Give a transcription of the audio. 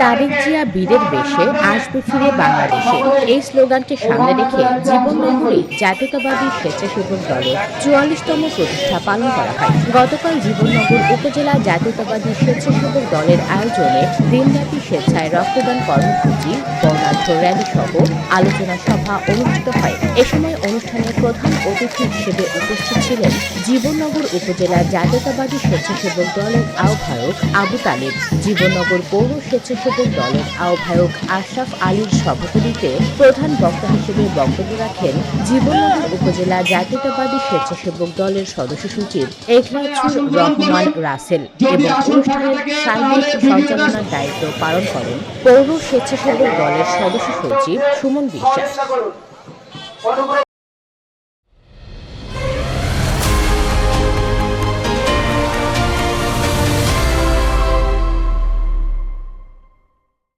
তারেক জিয়া বীরের বেশে আসবে ফিরে বাংলাদেশে। এই স্লোগানকে সামনে রেখে জীবন নগরী জাতীয়তাবাদী স্বেচ্ছাসেবক দলের চুয়াল্লিশতম প্রতিষ্ঠা পালন করা হয়। গতকাল জীবননগর উপজেলা জাতীয়তাবাদী স্বেচ্ছাসেবক দলের আয়োজনে দিনব্যাপী স্বেচ্ছায় রক্তদান কর্মসূচি, বর্ণাঢ্য র্যালি সহ আলোচনা সভা অনুষ্ঠিত হয়। এ সময় প্রধান অতিথি হিসেবে উপস্থিত ছিলেন জীবননগর উপজেলা জাতীয়তাবাদী স্বেচ্ছাসেবক দলের আহ্বায়ক আবু তালেব। জীবননগর পৌর স্বেচ্ছাসেবক দলের আহ্বায়ক আশরাফ আলীর সভাপতিতে প্রধান বক্তা হিসেবে বক্তব্য রাখেন জীবননগর উপজেলা জাতীয়তাবাদী স্বেচ্ছাসেবক দলের সদস্য সচিব এখলাছুর রহমান রাসেল এবং অনুষ্ঠানের সার্বিক সঞ্চালনার দায়িত্ব পালন করেন পৌর স্বেচ্ছাসেবক দলের সদস্য সচিব সুমন বিশ্বাস।